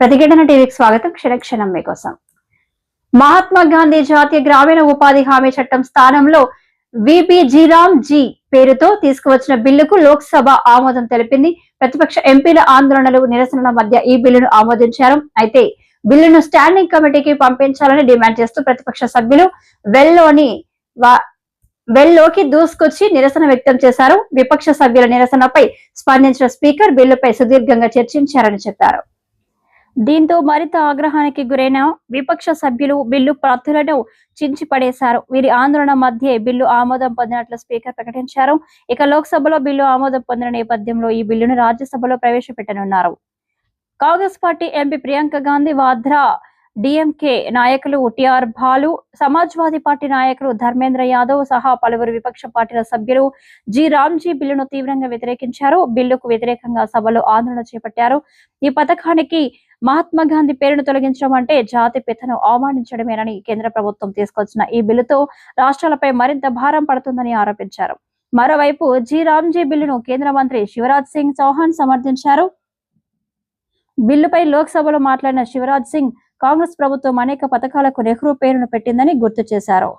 ప్రతిఘటన టీవీకి స్వాగతం. క్షణక్షణం మీకోసం. మహాత్మా గాంధీ జాతీయ గ్రామీణ ఉపాధి హామీ చట్టం స్థానంలో విబిజీరామ్ జీ పేరుతో తీసుకువచ్చిన బిల్లుకు లోక్సభ ఆమోదం తెలిపింది. ప్రతిపక్ష ఎంపీల ఆందోళనలు నిరసనల మధ్య ఈ బిల్లును ఆమోదించారు. అయితే బిల్లును స్టాండింగ్ కమిటీకి పంపించాలని డిమాండ్ చేస్తూ ప్రతిపక్ష సభ్యులు వెల్లోని వా- వెల్లోకి దూసుకొచ్చి నిరసన వ్యక్తం చేశారు. విపక్ష సభ్యుల నిరసనపై స్పందించిన స్పీకర్ బిల్లుపై సుదీర్ఘంగా చర్చించారని చెప్పారు. దీంతో మరింత ఆగ్రహానికి గురైన విపక్ష సభ్యులు బిల్లు ప్రతులను చించి పడేశారు వీరి ఆందోళన మధ్య బిల్లు ఆమోదం పొందినట్లు స్పీకర్ ప్రకటించారు. ఇక లోక్సభలో బిల్లు ఆమోదం పొందిన నేపథ్యంలో ఈ బిల్లును రాజ్యసభలో ప్రవేశపెట్టనున్నారు. Congress party MP Priyanka Gandhi Vadra DMK నాయకులు టిఆర్ భాలు సమాజ్వాదీ పార్టీ నాయకులు ధర్మేంద్ర యాదవ్ సహా పలువురు విపక్ష పార్టీల సభ్యులు జి రామ్జీ బిల్లును తీవ్రంగా వ్యతిరేకించారు. బిల్లుకు వ్యతిరేకంగా సభలో ఆందోళన చేపట్టారు. ఈ పథకానికి మహాత్మా గాంధీ పేరును తొలగించడం అంటే జాతి పితను అవమానించడమేనని కేంద్ర ప్రభుత్వం తీసుకొచ్చిన ఈ బిల్లుతో రాష్ట్రాలపై మరింత భారం పడుతుందని ఆరోపించారు. మరోవైపు జి. రామ్జీ బిల్లును కేంద్ర మంత్రి శివరాజ్ సింగ్ చౌహాన్ సమర్థించారు. బిల్లుపై లోక్సభలో మాట్లాడిన శివరాజ్ సింగ్ కాంగ్రెస్ ప్రభుత్వం అనేక పథకాలకు నెహ్రూ పేరును పెట్టిందని గుర్తు చేశారు.